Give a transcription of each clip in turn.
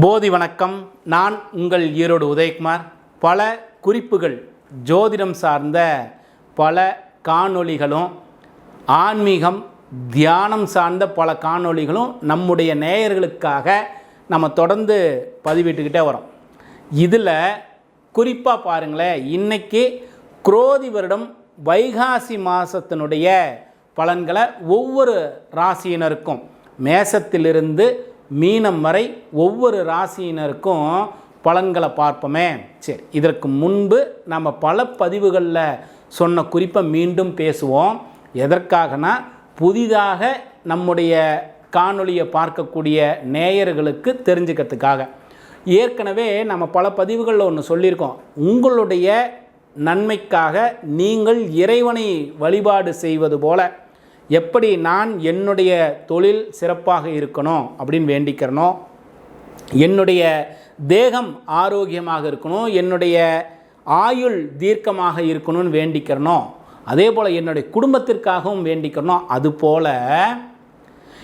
போதி வணக்கம். நான் உங்கள் ஈரோடு உதயகுமார். பல குறிப்புகள் ஜோதிடம் சார்ந்த பல காணொளிகளும் ஆன்மீகம் தியானம் சார்ந்த பல காணொளிகளும் நம்முடைய நேயர்களுக்காக நம்ம தொடர்ந்து பதிவிட்டுக்கிட்டே வரோம். இதில் குறிப்பாக பாருங்களேன் இன்னைக்கு குரோதி வருடம் வைகாசி மாதத்தினுடைய பலன்களை ஒவ்வொரு ராசியினருக்கும் மேசத்திலிருந்து மீனம் வரை ஒவ்வொரு ராசியினருக்கும் பலன்களை பார்ப்போமே. சரி இதற்கு முன்பு நம்ம பல பதிவுகளில் சொன்ன குறிப்பை மீண்டும் பேசுவோம். எதற்காகனா புதிதாக நம்முடைய காணொளியை பார்க்கக்கூடிய நேயர்களுக்கு தெரிஞ்சுக்கிறதுக்காக. ஏற்கனவே நம்ம பல பதிவுகளில் ஒன்று சொல்லியிருக்கோம். உங்களுடைய நன்மைக்காக நீங்கள் இறைவனை வழிபாடு செய்வது போல எப்படி நான் என்னுடைய தொழில் சிறப்பாக இருக்கணும் அப்படின்னு வேண்டிக்கிறனோ என்னுடைய தேகம் ஆரோக்கியமாக இருக்கணும் என்னுடைய ஆயுள் தீர்க்கமாக இருக்கணும்னு வேண்டிக்கிறனோ அதே போல் என்னுடைய குடும்பத்திற்காகவும் வேண்டிக்கிறனோ அதுபோல்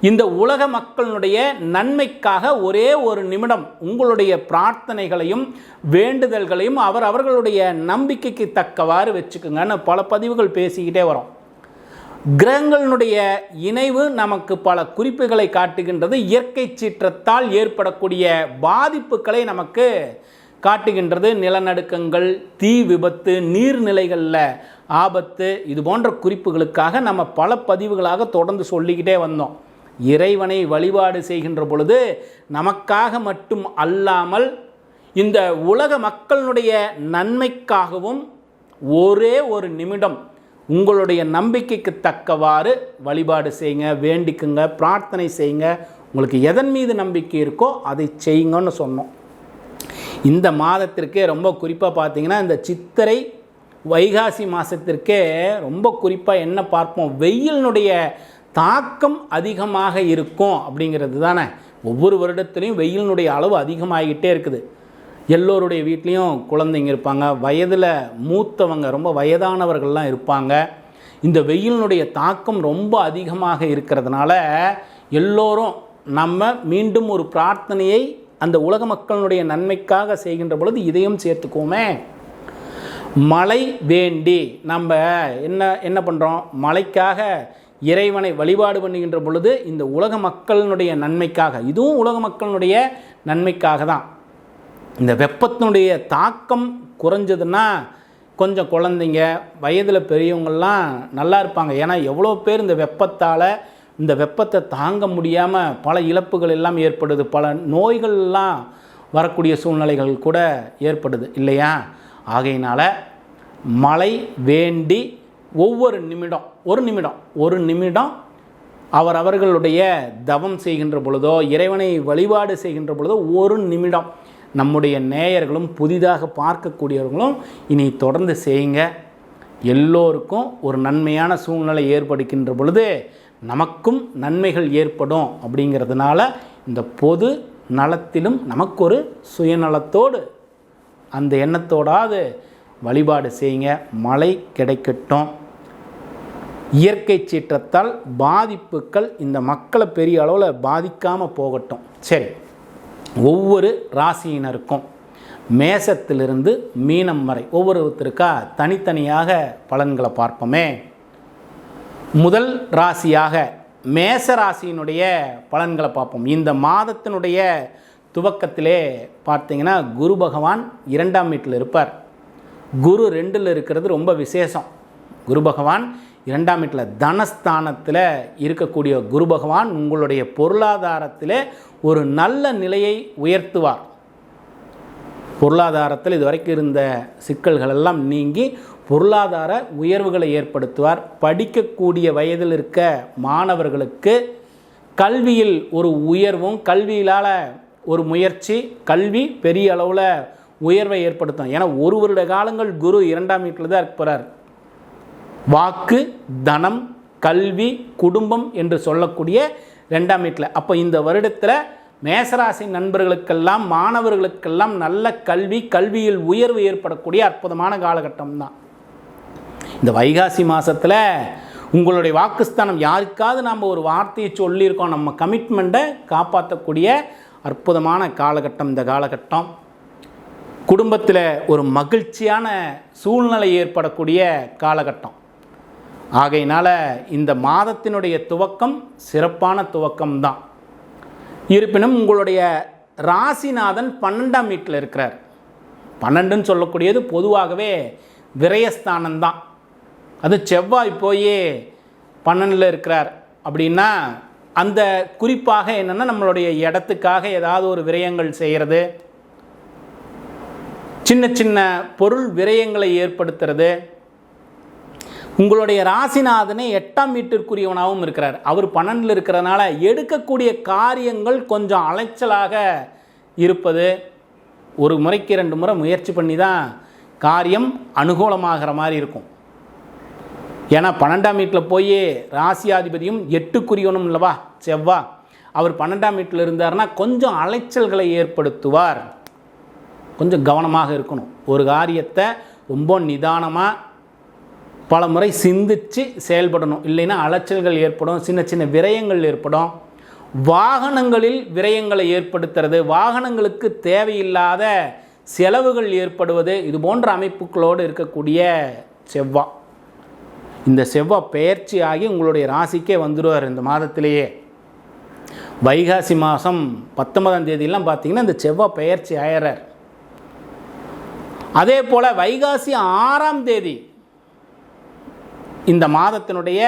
இந்த உலக மக்களுடைய நன்மைக்காக ஒரே ஒரு நிமிடம் உங்களுடைய பிரார்த்தனைகளையும் வேண்டுதல்களையும் அவர் அவர்களுடைய நம்பிக்கைக்கு தக்கவாறு வச்சுக்கோங்கன்னு பல பதிவுகள் பேசிக்கிட்டே வரோம். கிரகங்களினுடைய இணைவு நமக்கு பல குறிப்புகளை காட்டுகின்றது. இயற்கை சீற்றத்தால் ஏற்படக்கூடிய பாதிப்புகளை நமக்கு காட்டுகின்றது. நிலநடுக்கங்கள் தீ விபத்து நீர்நிலைகளில் ஆபத்து இது போன்ற குறிப்புகளுக்காக நம்ம பல பதிவுகளாக தொடர்ந்து சொல்லிக்கிட்டே வந்தோம். இறைவனை வழிபாடு செய்கின்ற பொழுது நமக்காக மட்டும் அல்லாமல் இந்த உலக மக்களுடைய நன்மைக்காகவும் ஒரே ஒரு நிமிடம் உங்களுடைய நம்பிக்கைக்கு தக்கவாறு வழிபாடு செய்யுங்க வேண்டிக்குங்க பிரார்த்தனை செய்யுங்க. உங்களுக்கு எதன் மீது நம்பிக்கை இருக்கோ அதை செய்யுங்கன்னு சொன்னோம். இந்த மாதத்திற்கே ரொம்ப குறிப்பாக பார்த்தீங்கன்னா இந்த சித்திரை வைகாசி மாதத்திற்கே ரொம்ப குறிப்பாக என்ன பார்ப்போம்? வெயிலினுடைய தாக்கம் அதிகமாக இருக்கும் அப்படிங்கிறது தானே. ஒவ்வொரு வருடத்துலேயும் வெயிலினுடைய அளவு அதிகமாகிக்கிட்டே இருக்குது. எல்லோருடைய வீட்லேயும் குழந்தைங்க இருப்பாங்க. வயதில் மூத்தவங்க ரொம்ப வயதானவர்கள்லாம் இருப்பாங்க. இந்த வெயிலினுடைய தாக்கம் ரொம்ப அதிகமாக இருக்கிறதுனால எல்லோரும் நம்ம மீண்டும் ஒரு பிரார்த்தனையை அந்த உலக மக்களுடைய நன்மைக்காக செய்கின்ற பொழுது இதையும் சேர்த்துக்குவோமே. மழை வேண்டி நம்ம என்ன என்ன பண்ணுறோம் மழைக்காக இறைவனை வழிபாடு பண்ணுகின்ற பொழுது இந்த உலக மக்களினுடைய நன்மைக்காக இதுவும் உலக மக்களினுடைய நன்மைக்காக தான். இந்த வெப்பத்தினுடைய தாக்கம் குறைஞ்சதுன்னா கொஞ்சம் குழந்தைங்க வயதில் பெரியவங்கள்லாம் நல்லா இருப்பாங்க. ஏன்னா எவ்வளோ பேர் இந்த வெப்பத்தால் இந்த வெப்பத்தை தாங்க முடியாமல் பல இழப்புகள் எல்லாம் ஏற்படுது. பல நோய்கள்லாம் வரக்கூடிய சூழ்நிலைகள் கூட ஏற்படுது. இல்லையா? ஆகையினால் மழை வேண்டி ஒவ்வொரு நிமிடம் ஒரு நிமிடம் ஒரு நிமிடம் அவர் அவர்களுடைய தவம் செய்கின்ற பொழுதோ இறைவனை வழிபாடு செய்கின்ற பொழுதோ ஒரு நிமிடம் நம்முடைய நேயர்களும் புதிதாக பார்க்கக்கூடியவர்களும் இனி தொடர்ந்து செய்யுங்க. எல்லோருக்கும் ஒரு நன்மையான சூழ்நிலை ஏற்படுகின்ற பொழுது நமக்கும் நன்மைகள் ஏற்படும் அப்படிங்கிறதுனால இந்த பொது நலத்திலும் நமக்கு ஒரு சுயநலத்தோடு அந்த எண்ணத்தோடாது வழிபாடு செய்யுங்க. மழை கிடைக்கட்டும். இயற்கை சீற்றத்தால் பாதிப்புகள் இந்த மக்களை பெரிய அளவில் பாதிக்காமல் போகட்டும். சரி. ஒவ்வொரு ராசியினருக்கும் மேசத்திலிருந்து மீனம் வரை ஒவ்வொருத்தருக்கா தனித்தனியாக பலன்களை பார்ப்போமே. முதல் ராசியாக மேச ராசியினுடைய பலன்களை பார்ப்போம். இந்த மாதத்தினுடைய துவக்கத்திலே பார்த்தீங்கன்னா குரு பகவான் இரண்டாம் வீட்டில் இருப்பார். குரு ரெண்டில் இருக்கிறது ரொம்ப விசேஷம். குரு பகவான் இரண்டாம் வீட்டில் தனஸ்தானத்தில் இருக்கக்கூடிய குரு பகவான் உங்களுடைய பொருளாதாரத்தில் ஒரு நல்ல நிலையை உயர்த்துவார். பொருளாதாரத்தில் இதுவரைக்கும் இருந்த சிக்கல்கள் எல்லாம் நீங்கி பொருளாதார உயர்வுகளை ஏற்படுத்துவார். படிக்கக்கூடிய வயதில் இருக்க மாணவர்களுக்கு கல்வியில் ஒரு உயர்வும் கல்வியிலால் ஒரு முயற்சி கல்வி பெரிய அளவில் உயர்வை ஏற்படுத்தும். ஏன்னா ஒரு வருட காலங்கள் குரு இரண்டாம் வீட்டில் தான் இருக்கிறார் வாக்கு தனம் கல்வி குடும்பம் என்று சொல்லக்கூடிய ரெண்டாம் வீட்டில். அப்போ இந்த வருடத்தில் மேசராசி நண்பர்களுக்கெல்லாம் மாணவர்களுக்கெல்லாம் நல்ல கல்வி கல்வியில் உயர்வு ஏற்படக்கூடிய அற்புதமான காலகட்டம் தான். இந்த வைகாசி மாதத்தில் உங்களுடைய வாக்குஸ்தானம் யாருக்காவது நாம் ஒரு வார்த்தையை சொல்லியிருக்கோம் நம்ம கமிட்மெண்ட்டை காப்பாற்றக்கூடிய அற்புதமான காலகட்டம் இந்த காலகட்டம். குடும்பத்தில் ஒரு மகிழ்ச்சியான சூழ்நிலை ஏற்படக்கூடிய காலகட்டம். ஆகையினால் இந்த மாதத்தினுடைய துவக்கம் சிறப்பான துவக்கம்தான். இருப்பினும் உங்களுடைய ராசிநாதன் பன்னெண்டாம் வீட்டில் இருக்கிறார். பன்னெண்டுன்னு சொல்லக்கூடியது பொதுவாகவே விரயஸ்தானம் தான் அது செவ்வாய் போய் பன்னெண்டில் இருக்கிறார். அப்படின்னா அந்த குறிப்பாக என்னென்னா நம்மளுடைய இடத்துக்காக ஏதாவது ஒரு விரயங்கள் செய்கிறது சின்ன சின்ன பொருள் விரயங்களை ஏற்படுத்துறது உங்களுடைய ராசிநாதனே எட்டாம் வீட்டிற்குரியவனாகவும் இருக்கிறார். அவர் பன்னெண்டில் இருக்கிறதுனால எடுக்கக்கூடிய காரியங்கள் கொஞ்சம் அலைச்சலாக இருப்பது ஒரு முறைக்கு ரெண்டு முறை முயற்சி பண்ணி தான் காரியம் அனுகூலமாகிற மாதிரி இருக்கும். ஏன்னா பன்னெண்டாம் வீட்டில் போய் ராசியாதிபதியும் எட்டுக்குரியவனும் இல்லவா? செவ்வா. அவர் பன்னெண்டாம் வீட்டில் இருந்தார்னா கொஞ்சம் அலைச்சல்களை ஏற்படுத்துவார். கொஞ்சம் கவனமாக இருக்கணும். ஒரு காரியத்தை ரொம்ப நிதானமாக பல முறை சிந்திச்சு செயல்படணும். இல்லைன்னா அலைச்சல்கள் ஏற்படும் சின்ன சின்ன விரயங்கள் ஏற்படும். வாகனங்களில் விரயங்களை ஏற்படுத்துறது வாகனங்களுக்கு தேவையில்லாத செலவுகள் ஏற்படுவது இது போன்ற அமைப்புகளோடு இருக்கக்கூடிய செவ்வா. இந்த செவ்வாய் பெயர்ச்சி ஆகி உங்களுடைய ராசிக்கே வந்துடுவார் இந்த மாதத்திலேயே. வைகாசி மாதம் பத்தொன்பதாம் தேதியெல்லாம் பார்த்தீங்கன்னா இந்த செவ்வாய் பெயர்ச்சி ஆயிடுறார் அதே போல் வைகாசி ஆறாம் தேதி இந்த மாதத்தினுடைய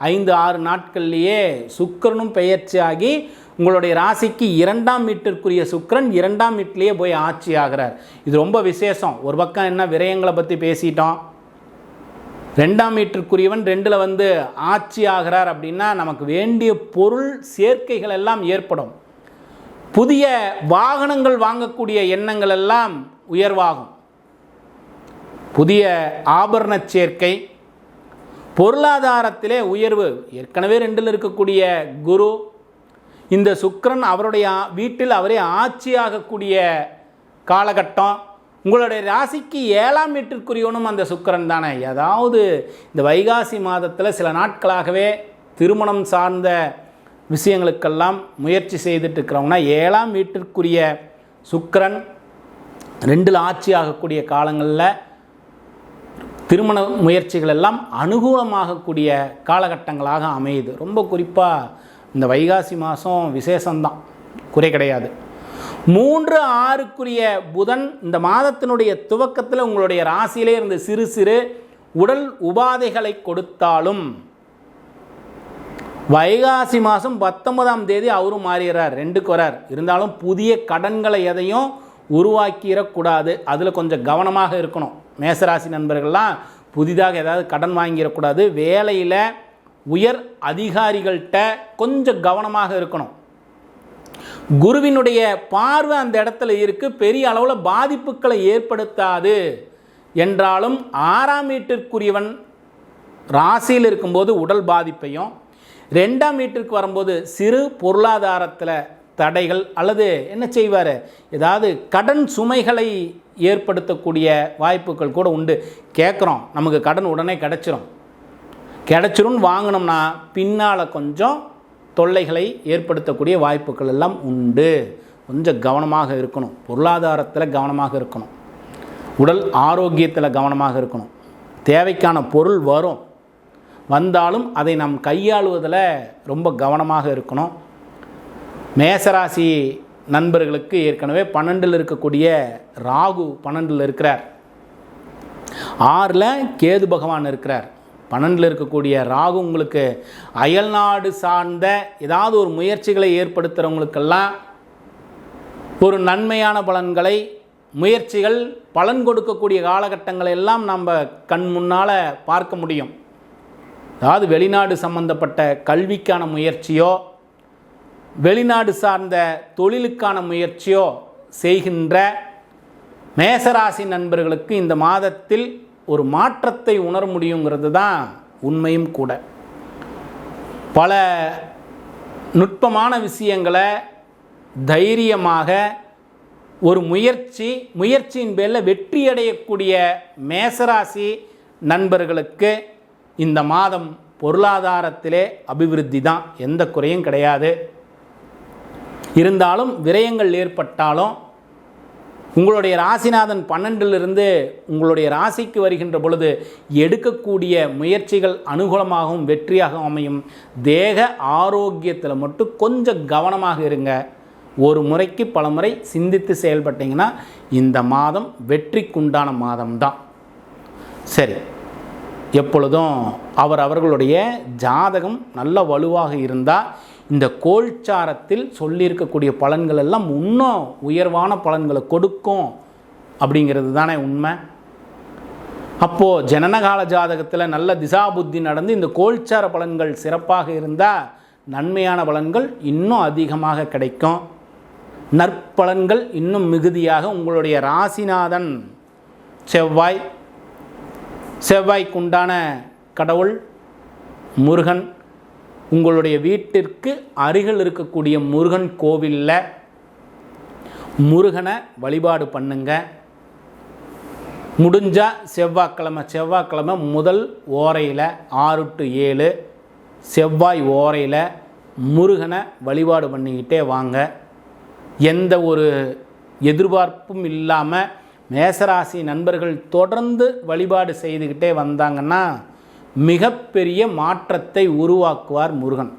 ஐந்து ஆறு நாட்கள்லேயே சுக்கிரனும் பெயர்ச்சியாகி உங்களுடைய ராசிக்கு இரண்டாம் வீட்டிற்குரிய சுக்கிரன் இரண்டாம் வீட்டிலேயே போய் ஆட்சி ஆகிறார் இது ரொம்ப விசேஷம். ஒரு பக்கம் என்ன விரயங்களை பற்றி பேசிட்டோம். ரெண்டாம் வீட்டிற்குரியவன் ரெண்டில் வந்து ஆட்சி ஆகிறார் அப்படின்னா நமக்கு வேண்டிய பொருள் சேர்க்கைகள் எல்லாம் ஏற்படும். புதிய வாகனங்கள் வாங்கக்கூடிய எண்ணங்கள் எல்லாம் உயர்வாகும். புதிய ஆபரண சேர்க்கை பொருளாதாரத்திலே உயர்வு. ஏற்கனவே ரெண்டில் இருக்கக்கூடிய குரு இந்த சுக்கரன் அவருடைய வீட்டில் அவரே ஆட்சியாகக்கூடிய காலகட்டம். உங்களுடைய ராசிக்கு ஏழாம் வீட்டிற்குரியவனும் அந்த சுக்கிரன் தானே. ஏதாவது இந்த வைகாசி மாதத்தில் சில நாட்களாகவே திருமணம் சார்ந்த விஷயங்களுக்கெல்லாம் முயற்சி செய்துட்டு இருக்கிறவங்கன்னா ஏழாம் வீட்டிற்குரிய சுக்கிரன் ரெண்டில் ஆட்சி ஆகக்கூடிய காலங்களில் திருமண முயற்சிகள் எல்லாம் அனுகூலமாகக்கூடிய காலகட்டங்களாக அமையுது. ரொம்ப குறிப்பாக இந்த வைகாசி மாதம் விசேஷந்தான் குறை கிடையாது. மூன்று ஆறுக்குரிய புதன் இந்த மாதத்தினுடைய துவக்கத்தில் உங்களுடைய ராசியிலே இருந்து சிறு சிறு உடல் உபாதைகளை கொடுத்தாலும் வைகாசி மாதம் பத்தொன்பதாம் தேதி அவரும் மாறிடுறார் ரெண்டுக்கு வரார். இருந்தாலும் புதிய கடன்களை எதையும் உருவாக்கிடக்கூடாது. அதில் கொஞ்சம் கவனமாக இருக்கணும். மேசராசி நண்பர்கள்லாம் புதிதாக ஏதாவது கடன் வாங்கிடக்கூடாது. வேலையில் உயர் அதிகாரிகள்கிட்ட கொஞ்சம் கவனமாக இருக்கணும். குருவினுடைய பார்வை அந்த இடத்துல இருக்குது பெரிய அளவில் பாதிப்புகளை ஏற்படுத்தாது என்றாலும் ஆறாம் வீட்டிற்குரியவன் ராசியில் இருக்கும்போது உடல் பாதிப்பையும் ரெண்டாம் வீட்டிற்கு வரும்போது சிறு பொருளாதாரத்தில் தடைகள் அல்லது என்ன செய்வார்? ஏதாவது கடன் சுமைகளை ஏற்படுத்தக்கூடிய வாய்ப்புகள் கூட உண்டு. கேட்குறோம் நமக்கு கடன் உடனே கிடச்சிரும். கிடச்சிரும்னு வாங்கினோம்னா பின்னால் கொஞ்சம் தொல்லைகளை ஏற்படுத்தக்கூடிய வாய்ப்புகள் எல்லாம் உண்டு. கொஞ்சம் கவனமாக இருக்கணும். பொருளாதாரத்தில் கவனமாக இருக்கணும். உடல் ஆரோக்கியத்தில் கவனமாக இருக்கணும். தேவைக்கான பொருள் வரும். வந்தாலும் அதை நாம் கையாளுவதில் ரொம்ப கவனமாக இருக்கணும். மேசராசி நண்பர்களுக்கு ஏற்கனவே பன்னெண்டில் இருக்கக்கூடிய ராகு பன்னெண்டில் இருக்கிறார். ஆறில் கேது பகவான் இருக்கிறார். பன்னெண்டில் இருக்கக்கூடிய ராகு உங்களுக்கு அயல்நாடு சார்ந்த ஏதாவது ஒரு முயற்சிகளை ஏற்படுத்துகிறவங்களுக்கெல்லாம் ஒரு நன்மையான பலன்களை முயற்சிகள் பலன் கொடுக்கக்கூடிய காலகட்டங்களை எல்லாம் நம்ம கண் முன்னால் பார்க்க முடியும். அதாவது வெளிநாடு சம்பந்தப்பட்ட கல்விக்கான முயற்சியோ வெளிநாடு சார்ந்த தொழிலுக்கான முயற்சியோ செய்கின்ற மேசராசி நண்பர்களுக்கு இந்த மாதத்தில் ஒரு மாற்றத்தை உணர முடியுங்கிறது தான் உண்மையும் கூட. பல நுட்பமான விஷயங்களை தைரியமாக ஒரு முயற்சி முயற்சியின் பேரில் வெற்றியடையக்கூடிய மேசராசி நண்பர்களுக்கு இந்த மாதம் பொருளாதாரத்திலே அபிவிருத்தி தான். எந்த குறையும் கிடையாது. இருந்தாலும் விரயங்கள் ஏற்பட்டாலும் உங்களுடைய ராசிநாதன் பன்னெண்டிலிருந்து உங்களுடைய ராசிக்கு வருகின்ற பொழுது எடுக்கக்கூடிய முயற்சிகள் அனுகூலமாகவும் வெற்றியாகவும் அமையும். தேக ஆரோக்கியத்தில் மட்டும் கொஞ்சம் கவனமாக இருங்க. ஒரு முறைக்கு பல முறை சிந்தித்து செயல்பட்டீங்கன்னா இந்த மாதம் வெற்றிக்குண்டான மாதம்தான். சரி எப்பொழுதும் அவர் அவர்களுடைய ஜாதகம் நல்ல வலுவாக இருந்தால் இந்த கோல்சாரத்தில் சொல்லியிருக்கக்கூடிய பலன்கள் எல்லாம் இன்னும் உயர்வான பலன்களை கொடுக்கும் அப்படிங்கிறது தானே உண்மை? அப்போது ஜனனகால ஜாதகத்தில் நல்ல திசாபுத்தி நடந்து இந்த கோல்சார பலன்கள் சிறப்பாக இருந்தால் நன்மையான பலன்கள் இன்னும் அதிகமாக கிடைக்கும். நற்பலன்கள் இன்னும் மிகுதியாக உங்களுடைய ராசிநாதன் செவ்வாய் செவ்வாய்க்குண்டான கடவுள் முருகன் உங்களுடைய வீட்டிற்கு அருகில் இருக்கக்கூடிய முருகன் கோவிலில் முருகனை வழிபாடு பண்ணுங்க. முடிஞ்சால் செவ்வாய்க்கிழமை செவ்வாய்க்கிழமை முதல் ஓரையில் ஆறு டு ஏழு செவ்வாய் ஓரையில் முருகனை வழிபாடு பண்ணிக்கிட்டே வாங்க. எந்த ஒரு எதிர்பார்ப்பும் இல்லாமல் மேசராசி நண்பர்கள் தொடர்ந்து வழிபாடு செய்துக்கிட்டே வந்தாங்கன்னா மிகப்பெரிய மாற்றத்தை உருவாக்குவார் முருகன்.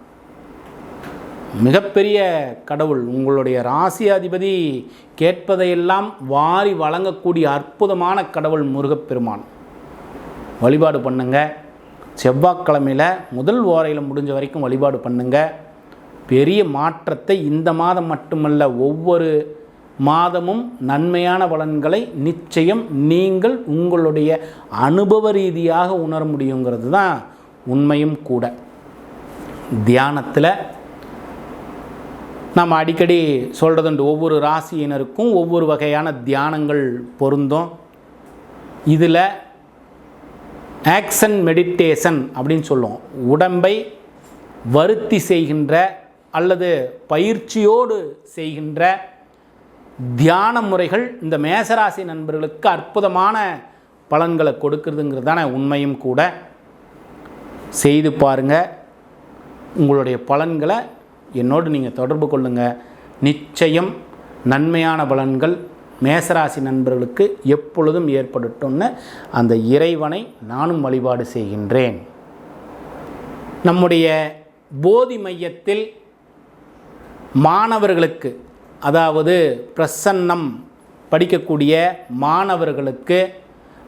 மிகப்பெரிய கடவுள் உங்களுடைய ராசியாதிபதி கேட்பதையெல்லாம் வாரி வழங்கக்கூடிய அற்புதமான கடவுள் முருகப்பெருமான். வழிபாடு பண்ணுங்க. செவ்வாய்க்கிழமையில் முதல் ஓரையில் முடிஞ்ச வரைக்கும் வழிபாடு பண்ணுங்க. பெரிய மாற்றத்தை இந்த மாதம் மட்டுமல்ல ஒவ்வொரு மாதமும் நன்மையான பலன்களை நிச்சயம் நீங்கள் உங்களுடைய அனுபவ ரீதியாக உணர முடியுங்கிறது தான் உண்மையும் கூட. தியானத்தில் நம்ம அடிக்கடி சொல்கிறதுண்டு ஒவ்வொரு ராசியினருக்கும் ஒவ்வொரு வகையான தியானங்கள் பொருந்தும். இதில் ஆக்ஷன் மெடிடேஷன் அப்படின்னு சொல்லுவோம். உடம்பை வருத்தி செய்கின்ற அல்லது பயிற்சியோடு செய்கின்ற தியான முறைகள் இந்த மேசராசி நண்பர்களுக்கு அற்புதமான பலன்களை கொடுக்கறதுங்கிறது தானே உண்மையும் கூட. செய்து பாருங்கள் உங்களுடைய பலன்களை என்னோடு நீங்கள் தொடர்பு கொள்ளுங்கள் நிச்சயம் நன்மையான பலன்கள் மேசராசி நண்பர்களுக்கு எப்பொழுதும் ஏற்படட்டும்னு அந்த இறைவனை நானும் வழிபாடு செய்கின்றேன். நம்முடைய போதி மையத்தில் மாணவர்களுக்கு அதாவது பிரசன்னம் படிக்கக்கூடிய மாணவர்களுக்கு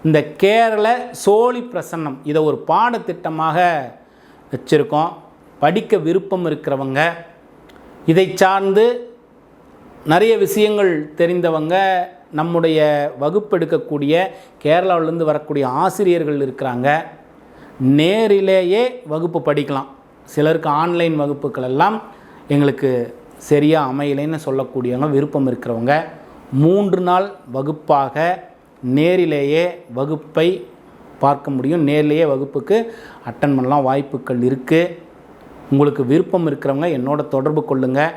இந்த கேரள சோழி பிரசன்னம் இதை ஒரு பாடத்திட்டமாக வச்சுருக்கோம். படிக்க விருப்பம் இருக்கிறவங்க இதை சார்ந்து நிறைய விஷயங்கள் தெரிந்தவங்க நம்முடைய வகுப்பெடுக்கக்கூடிய கேரளாவிலேருந்து வரக்கூடிய ஆசிரியர்கள் இருக்கிறாங்க. நேரிலேயே வகுப்பு படிக்கலாம். சிலருக்கு ஆன்லைன் வகுப்புகள் எல்லாம் எங்களுக்கு சரியாக அமையலைன்னு சொல்லக்கூடியவங்க விருப்பம் இருக்கிறவங்க மூன்று நாள் வகுப்பாக நேரிலேயே வகுப்பை பார்க்க முடியும். நேரிலேயே வகுப்புக்கு அட்டன் பண்ணலாம் வாய்ப்புகள் இருக்குது உங்களுக்கு விருப்பம் இருக்கிறவங்க என்னோட தொடர்பு கொள்ளுங்கள்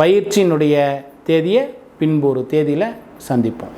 பயிற்சியினுடைய தேதியை பின்பு ஒரு தேதியில் சந்திப்போம்.